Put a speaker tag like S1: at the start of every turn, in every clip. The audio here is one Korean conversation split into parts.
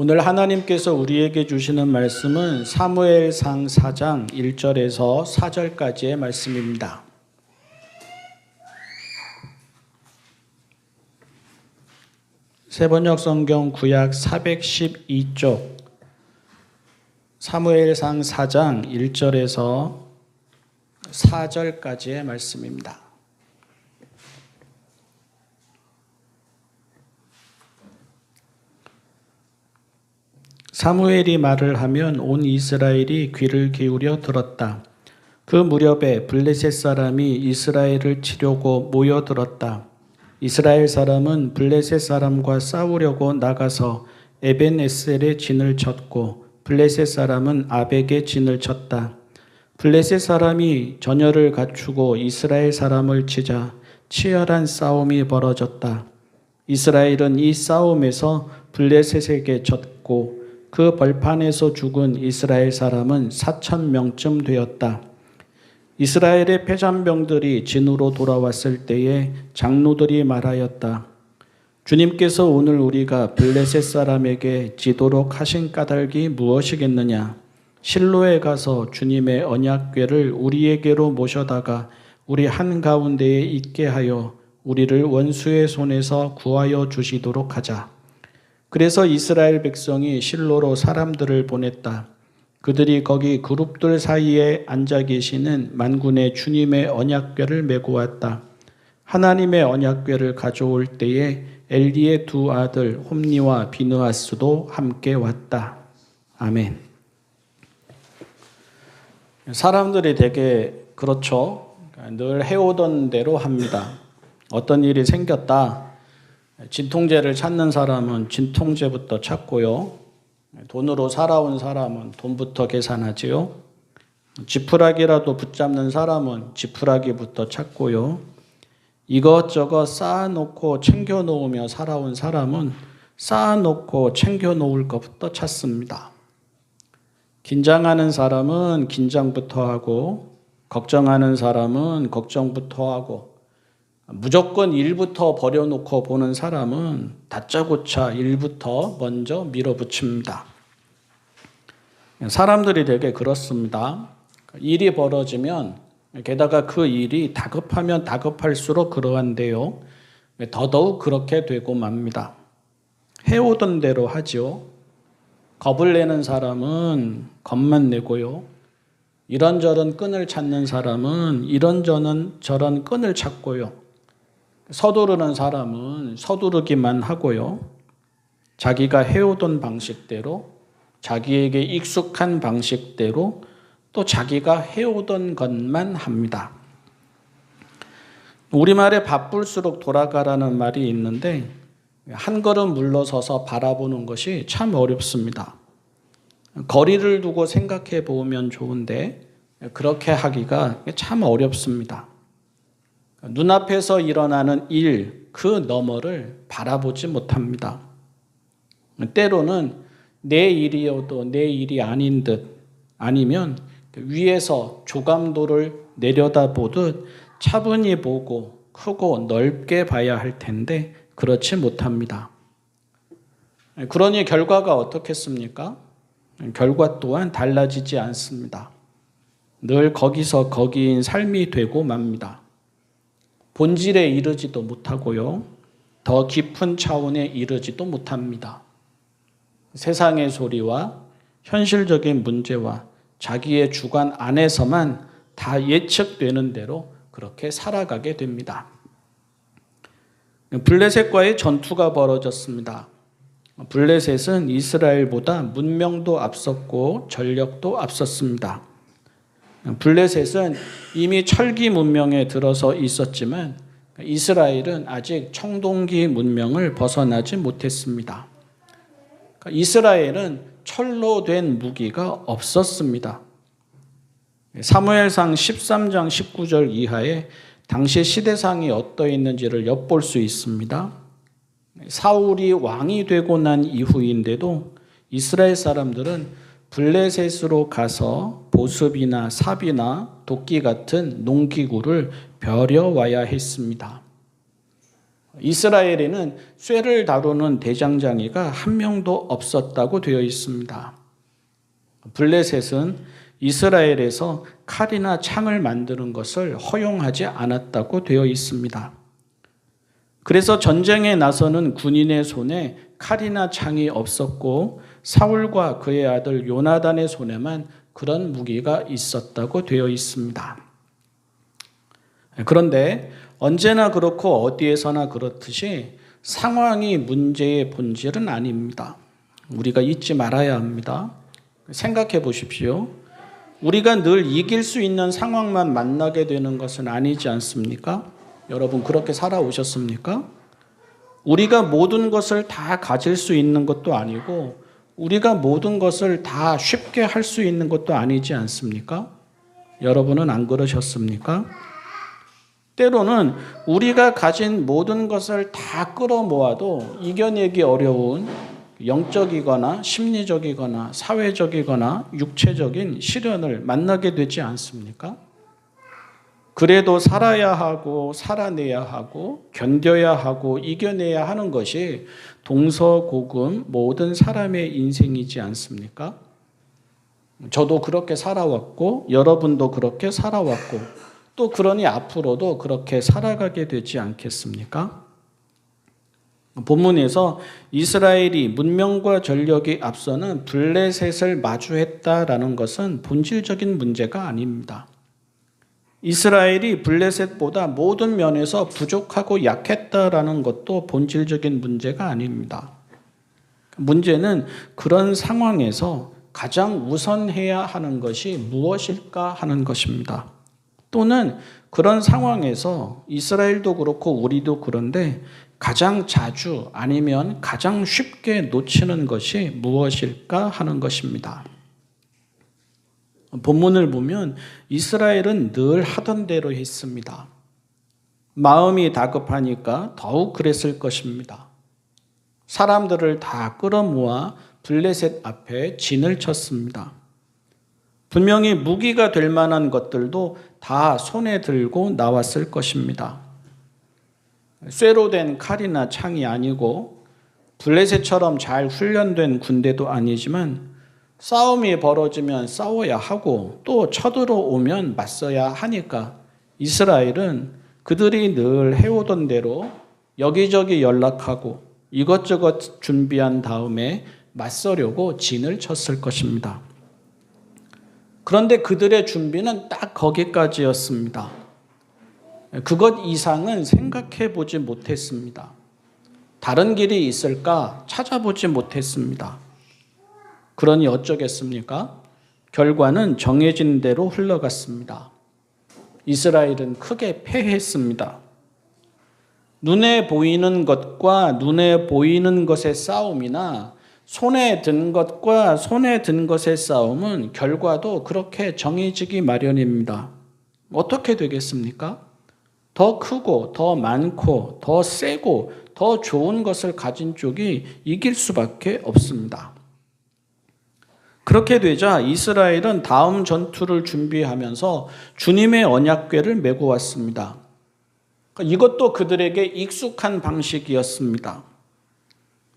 S1: 오늘 하나님께서 우리에게 주시는 말씀은 사무엘상 4장 1절에서 4절까지의 말씀입니다. 세번역 성경 구약 412쪽 사무엘상 4장 1절에서 4절까지의 말씀입니다. 사무엘이 말을 하면 온 이스라엘이 귀를 기울여 들었다. 그 무렵에 블레셋 사람이 이스라엘을 치려고 모여들었다. 이스라엘 사람은 블레셋 사람과 싸우려고 나가서 에벤에셀에 진을 쳤고 블레셋 사람은 아벡에 진을 쳤다. 블레셋 사람이 전열을 갖추고 이스라엘 사람을 치자 치열한 싸움이 벌어졌다. 이스라엘은 이 싸움에서 블레셋에게 졌고 그 벌판에서 죽은 이스라엘 사람은 4천 명쯤 되었다. 이스라엘의 패잔병들이 진으로 돌아왔을 때에 장로들이 말하였다. 주님께서 오늘 우리가 블레셋 사람에게 지도록 하신 까닭이 무엇이겠느냐? 실로에 가서 주님의 언약궤를 우리에게로 모셔다가 우리 한 가운데에 있게 하여 우리를 원수의 손에서 구하여 주시도록 하자. 그래서 이스라엘 백성이 실로로 사람들을 보냈다. 그들이 거기 그룹들 사이에 앉아 계시는 만군의 주님의 언약궤를 메고 왔다. 하나님의 언약궤를 가져올 때에 엘리의 두 아들 홈니와 비느하스도 함께 왔다. 아멘. 사람들이 되게 그렇죠. 늘 해오던 대로 합니다. 어떤 일이 생겼다. 진통제를 찾는 사람은 진통제부터 찾고요. 돈으로 살아온 사람은 돈부터 계산하지요. 지푸라기라도 붙잡는 사람은 지푸라기부터 찾고요. 이것저것 쌓아놓고 챙겨놓으며 살아온 사람은 쌓아놓고 챙겨놓을 것부터 찾습니다. 긴장하는 사람은 긴장부터 하고, 걱정하는 사람은 걱정부터 하고, 무조건 일부터 버려놓고 보는 사람은 다짜고짜 일부터 먼저 밀어붙입니다. 사람들이 되게 그렇습니다. 일이 벌어지면 게다가 그 일이 다급하면 다급할수록 그러한데요. 더더욱 그렇게 되고 맙니다. 해오던 대로 하죠. 겁을 내는 사람은 겁만 내고요. 이런저런 끈을 찾는 사람은 이런저런 저런 끈을 찾고요. 서두르는 사람은 서두르기만 하고요. 자기가 해오던 방식대로 자기에게 익숙한 방식대로 또 자기가 해오던 것만 합니다. 우리말에 바쁠수록 돌아가라는 말이 있는데 한 걸음 물러서서 바라보는 것이 참 어렵습니다. 거리를 두고 생각해 보면 좋은데 그렇게 하기가 참 어렵습니다. 눈앞에서 일어나는 일, 그 너머를 바라보지 못합니다. 때로는 내 일이어도 내 일이 아닌 듯 아니면 위에서 조감도를 내려다보듯 차분히 보고 크고 넓게 봐야 할 텐데 그렇지 못합니다. 그러니 결과가 어떻겠습니까? 결과 또한 달라지지 않습니다. 늘 거기서 거기인 삶이 되고 맙니다. 본질에 이르지도 못하고요. 더 깊은 차원에 이르지도 못합니다. 세상의 소리와 현실적인 문제와 자기의 주관 안에서만 다 예측되는 대로 그렇게 살아가게 됩니다. 블레셋과의 전투가 벌어졌습니다. 블레셋은 이스라엘보다 문명도 앞섰고 전력도 앞섰습니다. 블레셋은 이미 철기 문명에 들어서 있었지만 이스라엘은 아직 청동기 문명을 벗어나지 못했습니다. 이스라엘은 철로 된 무기가 없었습니다. 사무엘상 13장 19절 이하에 당시 시대상이 어떠 있는지를 엿볼 수 있습니다. 사울이 왕이 되고 난 이후인데도 이스라엘 사람들은 블레셋으로 가서 보습이나 삽이나 도끼 같은 농기구를 벼려와야 했습니다. 이스라엘에는 쇠를 다루는 대장장이가 한 명도 없었다고 되어 있습니다. 블레셋은 이스라엘에서 칼이나 창을 만드는 것을 허용하지 않았다고 되어 있습니다. 그래서 전쟁에 나서는 군인의 손에 칼이나 창이 없었고 사울과 그의 아들 요나단의 손에만 그런 무기가 있었다고 되어 있습니다. 그런데 언제나 그렇고 어디에서나 그렇듯이 상황이 문제의 본질은 아닙니다. 우리가 잊지 말아야 합니다. 생각해 보십시오. 우리가 늘 이길 수 있는 상황만 만나게 되는 것은 아니지 않습니까? 여러분 그렇게 살아오셨습니까? 우리가 모든 것을 다 가질 수 있는 것도 아니고 우리가 모든 것을 다 쉽게 할 수 있는 것도 아니지 않습니까? 여러분은 안 그러셨습니까? 때로는 우리가 가진 모든 것을 다 끌어모아도 이겨내기 어려운 영적이거나 심리적이거나 사회적이거나 육체적인 시련을 만나게 되지 않습니까? 그래도 살아야 하고 살아내야 하고 견뎌야 하고 이겨내야 하는 것이 동서고금 모든 사람의 인생이지 않습니까? 저도 그렇게 살아왔고 여러분도 그렇게 살아왔고 또 그러니 앞으로도 그렇게 살아가게 되지 않겠습니까? 본문에서 이스라엘이 문명과 전력이 앞서는 블레셋을 마주했다라는 것은 본질적인 문제가 아닙니다. 이스라엘이 블레셋보다 모든 면에서 부족하고 약했다라는 것도 본질적인 문제가 아닙니다. 문제는 그런 상황에서 가장 우선해야 하는 것이 무엇일까 하는 것입니다. 또는 그런 상황에서 이스라엘도 그렇고 우리도 그런데 가장 자주 아니면 가장 쉽게 놓치는 것이 무엇일까 하는 것입니다. 본문을 보면 이스라엘은 늘 하던 대로 했습니다. 마음이 다급하니까 더욱 그랬을 것입니다. 사람들을 다 끌어모아 블레셋 앞에 진을 쳤습니다. 분명히 무기가 될 만한 것들도 다 손에 들고 나왔을 것입니다. 쇠로 된 칼이나 창이 아니고 블레셋처럼 잘 훈련된 군대도 아니지만 싸움이 벌어지면 싸워야 하고 또 쳐들어오면 맞서야 하니까 이스라엘은 그들이 늘 해오던 대로 여기저기 연락하고 이것저것 준비한 다음에 맞서려고 진을 쳤을 것입니다. 그런데 그들의 준비는 딱 거기까지였습니다. 그것 이상은 생각해 보지 못했습니다. 다른 길이 있을까 찾아보지 못했습니다. 그러니 어쩌겠습니까? 결과는 정해진 대로 흘러갔습니다. 이스라엘은 크게 패했습니다. 눈에 보이는 것과 눈에 보이는 것의 싸움이나 손에 든 것과 손에 든 것의 싸움은 결과도 그렇게 정해지기 마련입니다. 어떻게 되겠습니까? 더 크고 더 많고 더 세고 더 좋은 것을 가진 쪽이 이길 수밖에 없습니다. 그렇게 되자 이스라엘은 다음 전투를 준비하면서 주님의 언약궤를 메고 왔습니다. 이것도 그들에게 익숙한 방식이었습니다.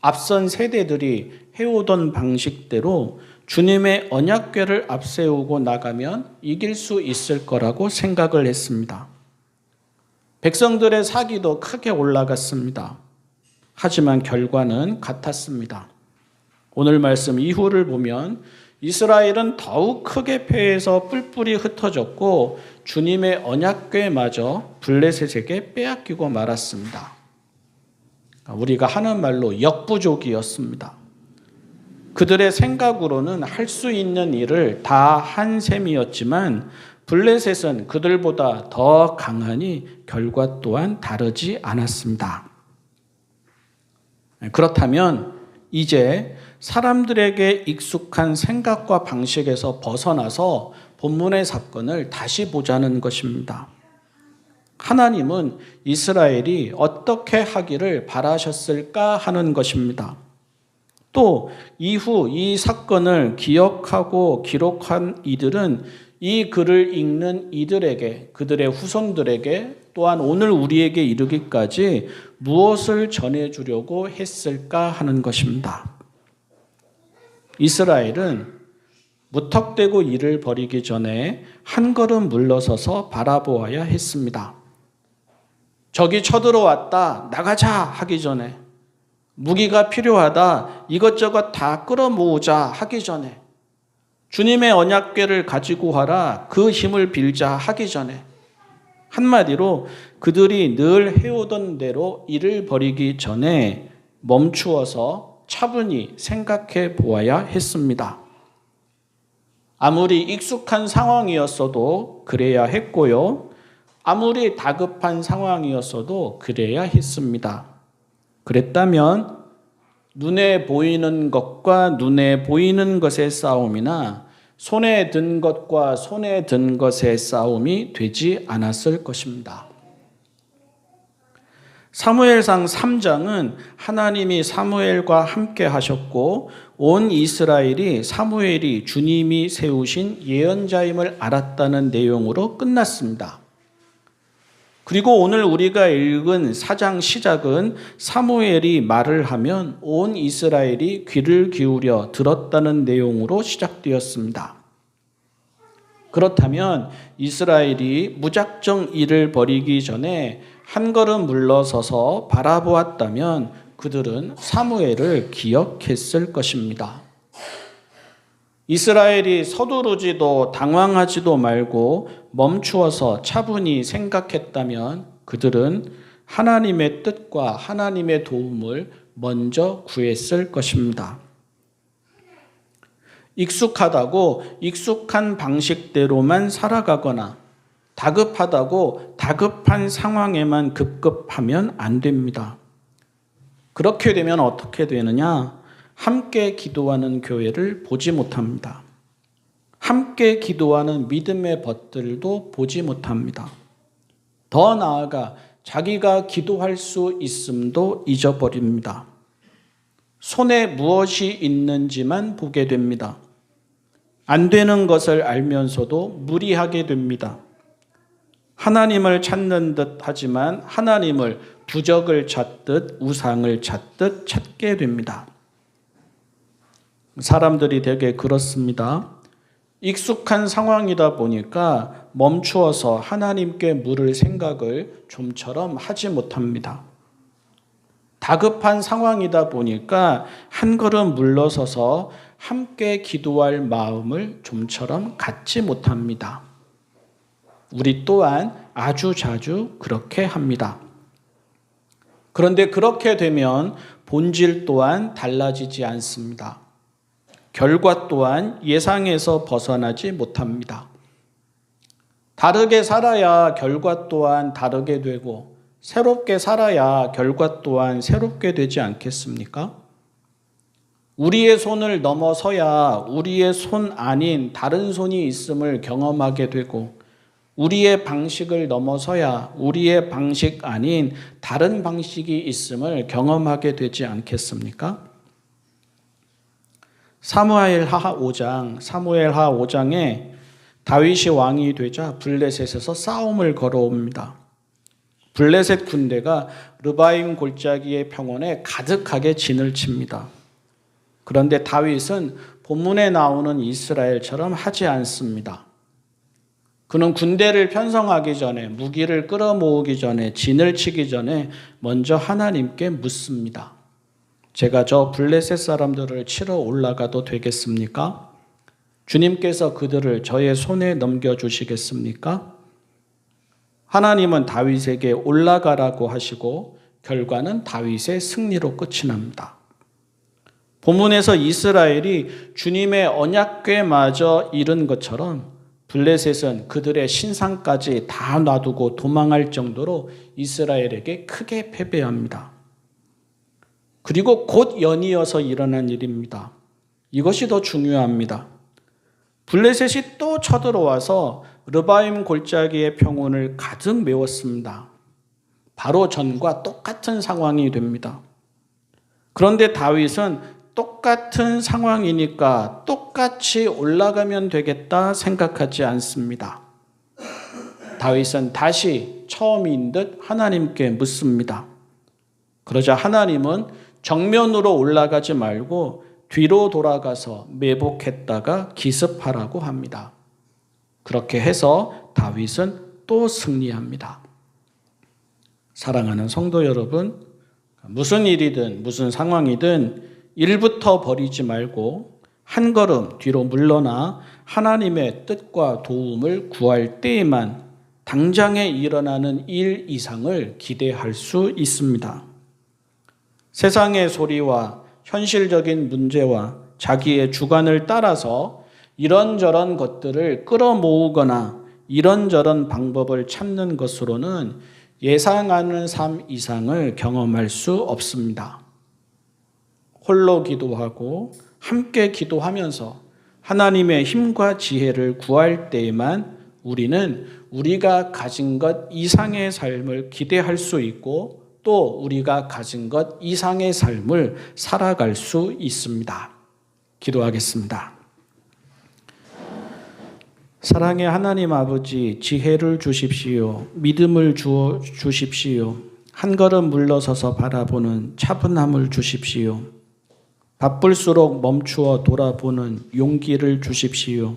S1: 앞선 세대들이 해오던 방식대로 주님의 언약궤를 앞세우고 나가면 이길 수 있을 거라고 생각을 했습니다. 백성들의 사기도 크게 올라갔습니다. 하지만 결과는 같았습니다. 오늘 말씀 이후를 보면 이스라엘은 더욱 크게 패해서 뿔뿔이 흩어졌고 주님의 언약궤마저 블레셋에게 빼앗기고 말았습니다. 우리가 하는 말로 역부족이었습니다. 그들의 생각으로는 할 수 있는 일을 다 한 셈이었지만 블레셋은 그들보다 더 강하니 결과 또한 다르지 않았습니다. 그렇다면 이제 사람들에게 익숙한 생각과 방식에서 벗어나서 본문의 사건을 다시 보자는 것입니다. 하나님은 이스라엘이 어떻게 하기를 바라셨을까 하는 것입니다. 또 이후 이 사건을 기억하고 기록한 이들은 이 글을 읽는 이들에게 그들의 후손들에게 또한 오늘 우리에게 이르기까지 무엇을 전해주려고 했을까 하는 것입니다. 이스라엘은 무턱대고 일을 벌이기 전에 한 걸음 물러서서 바라보아야 했습니다. 적이 쳐들어왔다, 나가자 하기 전에, 무기가 필요하다, 이것저것 다 끌어모으자 하기 전에, 주님의 언약궤를 가지고 하라, 그 힘을 빌자 하기 전에, 한마디로 그들이 늘 해오던 대로 일을 벌이기 전에 멈추어서 차분히 생각해 보아야 했습니다. 아무리 익숙한 상황이었어도 그래야 했고요. 아무리 다급한 상황이었어도 그래야 했습니다. 그랬다면 눈에 보이는 것과 눈에 보이는 것의 싸움이나 손에 든 것과 손에 든 것의 싸움이 되지 않았을 것입니다. 사무엘상 3장은 하나님이 사무엘과 함께 하셨고 온 이스라엘이 사무엘이 주님이 세우신 예언자임을 알았다는 내용으로 끝났습니다. 그리고 오늘 우리가 읽은 사장 시작은 사무엘이 말을 하면 온 이스라엘이 귀를 기울여 들었다는 내용으로 시작되었습니다. 그렇다면 이스라엘이 무작정 일을 벌이기 전에 한 걸음 물러서서 바라보았다면 그들은 사무엘을 기억했을 것입니다. 이스라엘이 서두르지도 당황하지도 말고 멈추어서 차분히 생각했다면 그들은 하나님의 뜻과 하나님의 도움을 먼저 구했을 것입니다. 익숙하다고 익숙한 방식대로만 살아가거나 다급하다고 다급한 상황에만 급급하면 안 됩니다. 그렇게 되면 어떻게 되느냐? 함께 기도하는 교회를 보지 못합니다. 함께 기도하는 믿음의 벗들도 보지 못합니다. 더 나아가 자기가 기도할 수 있음도 잊어버립니다. 손에 무엇이 있는지만 보게 됩니다. 안 되는 것을 알면서도 무리하게 됩니다. 하나님을 찾는 듯 하지만 하나님을 부적을 찾듯 우상을 찾듯 찾게 됩니다. 사람들이 되게 그렇습니다. 익숙한 상황이다 보니까 멈추어서 하나님께 물을 생각을 좀처럼 하지 못합니다. 다급한 상황이다 보니까 한 걸음 물러서서 함께 기도할 마음을 좀처럼 갖지 못합니다. 우리 또한 아주 자주 그렇게 합니다. 그런데 그렇게 되면 본질 또한 달라지지 않습니다. 결과 또한 예상에서 벗어나지 못합니다. 다르게 살아야 결과 또한 다르게 되고 새롭게 살아야 결과 또한 새롭게 되지 않겠습니까? 우리의 손을 넘어서야 우리의 손 아닌 다른 손이 있음을 경험하게 되고 우리의 방식을 넘어서야 우리의 방식 아닌 다른 방식이 있음을 경험하게 되지 않겠습니까? 사무엘 하 5장, 사무엘 하 5장에 다윗이 왕이 되자 블레셋에서 싸움을 걸어옵니다. 블레셋 군대가 르바임 골짜기의 평원에 가득하게 진을 칩니다. 그런데 다윗은 본문에 나오는 이스라엘처럼 하지 않습니다. 그는 군대를 편성하기 전에 무기를 끌어모으기 전에 진을 치기 전에 먼저 하나님께 묻습니다. 제가 저 블레셋 사람들을 치러 올라가도 되겠습니까? 주님께서 그들을 저의 손에 넘겨 주시겠습니까? 하나님은 다윗에게 올라가라고 하시고 결과는 다윗의 승리로 끝이 납니다. 본문에서 이스라엘이 주님의 언약궤마저 잃은 것처럼 블레셋은 그들의 신상까지 다 놔두고 도망할 정도로 이스라엘에게 크게 패배합니다. 그리고 곧 연이어서 일어난 일입니다. 이것이 더 중요합니다. 블레셋이 또 쳐들어와서 르바임 골짜기의 평원을 가득 메웠습니다. 바로 전과 똑같은 상황이 됩니다. 그런데 다윗은 똑같은 상황이니까 똑같이 올라가면 되겠다 생각하지 않습니다. 다윗은 다시 처음인 듯 하나님께 묻습니다. 그러자 하나님은 정면으로 올라가지 말고 뒤로 돌아가서 매복했다가 기습하라고 합니다. 그렇게 해서 다윗은 또 승리합니다. 사랑하는 성도 여러분, 무슨 일이든 무슨 상황이든 일부터 버리지 말고 한 걸음 뒤로 물러나 하나님의 뜻과 도움을 구할 때에만 당장에 일어나는 일 이상을 기대할 수 있습니다. 세상의 소리와 현실적인 문제와 자기의 주관을 따라서 이런저런 것들을 끌어모으거나 이런저런 방법을 찾는 것으로는 예상하는 삶 이상을 경험할 수 없습니다. 홀로 기도하고 함께 기도하면서 하나님의 힘과 지혜를 구할 때에만 우리는 우리가 가진 것 이상의 삶을 기대할 수 있고 또 우리가 가진 것 이상의 삶을 살아갈 수 있습니다. 기도하겠습니다. 사랑의 하나님 아버지, 지혜를 주십시오. 믿음을 주어 주십시오. 한 걸음 물러서서 바라보는 차분함을 주십시오. 바쁠수록 멈추어 돌아보는 용기를 주십시오.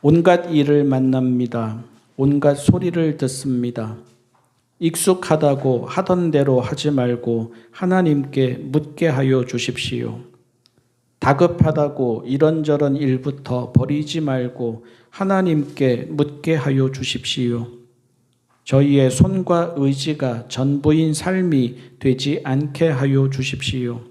S1: 온갖 일을 만납니다. 온갖 소리를 듣습니다. 익숙하다고 하던 대로 하지 말고 하나님께 묻게 하여 주십시오. 다급하다고 이런저런 일부터 버리지 말고 하나님께 묻게 하여 주십시오. 저희의 손과 의지가 전부인 삶이 되지 않게 하여 주십시오.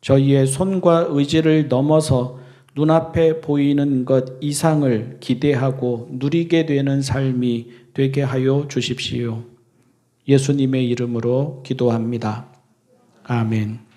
S1: 저희의 손과 의지를 넘어서 눈앞에 보이는 것 이상을 기대하고 누리게 되는 삶이 되게 하여 주십시오. 예수님의 이름으로 기도합니다. 아멘.